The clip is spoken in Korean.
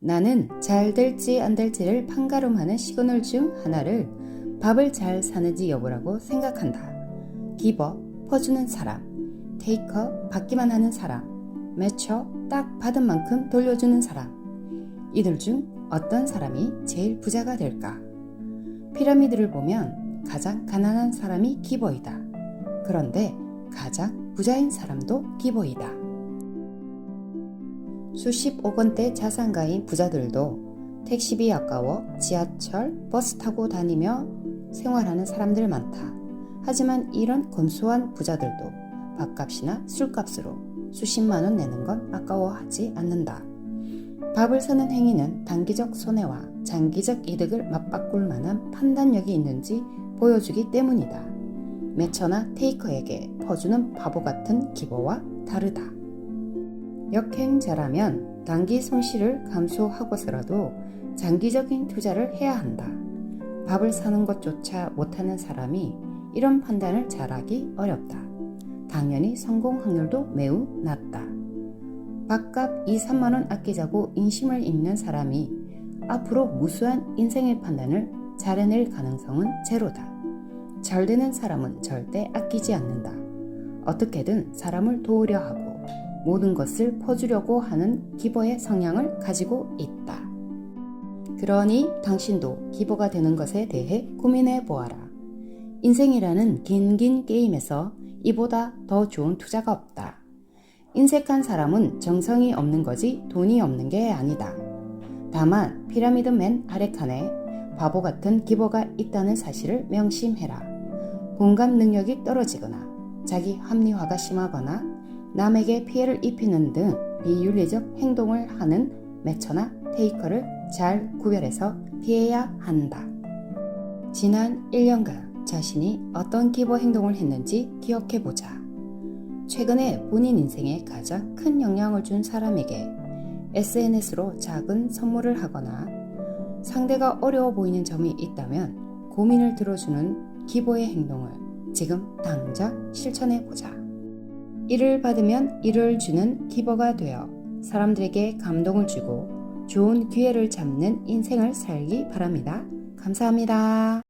나는 잘 될지 안 될지를 판가름하는 시그널 중 하나를 밥을 잘 사는지 여부라고 생각한다. 기버, 퍼주는 사람, 테이커, 받기만 하는 사람, 매처, 딱 받은 만큼 돌려주는 사람. 이들 중 어떤 사람이 제일 부자가 될까? 피라미드를 보면 가장 가난한 사람이 기버이다. 그런데 가장 부자인 사람도 기버이다. 수십억 원대 자산가인 부자들도 택시비 아까워 지하철, 버스 타고 다니며 생활하는 사람들 많다. 하지만 이런 건소한 부자들도 밥값이나 술값으로 수십만 원 내는 건 아까워하지 않는다. 밥을 사는 행위는 단기적 손해와 장기적 이득을 맞바꿀 만한 판단력이 있는지 보여주기 때문이다. 매처나 테이커에게 퍼주는 바보 같은 기보와 다르다. 역행자라면 단기 손실을 감수하고서라도 장기적인 투자를 해야 한다. 밥을 사는 것조차 못하는 사람이 이런 판단을 잘하기 어렵다. 당연히 성공 확률도 매우 낮다. 밥값 2, 3만 원 아끼자고 인심을 읽는 사람이 앞으로 무수한 인생의 판단을 잘 해낼 가능성은 제로다. 잘 되는 사람은 절대 아끼지 않는다. 어떻게든 사람을 도우려 하고 모든 것을 퍼주려고 하는 기버의 성향을 가지고 있다. 그러니 당신도 기버가 되는 것에 대해 고민해 보아라. 인생이라는 긴긴 게임에서 이보다 더 좋은 투자가 없다. 인색한 사람은 정성이 없는 거지 돈이 없는 게 아니다. 다만 피라미드 맨 아래 칸에 바보 같은 기버가 있다는 사실을 명심해라. 공감 능력이 떨어지거나 자기 합리화가 심하거나 남에게 피해를 입히는 등 비윤리적 행동을 하는 매처나 테이커를 잘 구별해서 피해야 한다. 지난 1년간 자신이 어떤 기버 행동을 했는지 기억해 보자. 최근에 본인 인생에 가장 큰 영향을 준 사람에게 SNS로 작은 선물을 하거나 상대가 어려워 보이는 점이 있다면 고민을 들어주는 기보의 행동을 지금 당장 실천해 보자. 이를 받으면 이를 주는 기버가 되어 사람들에게 감동을 주고 좋은 기회를 잡는 인생을 살기 바랍니다. 감사합니다.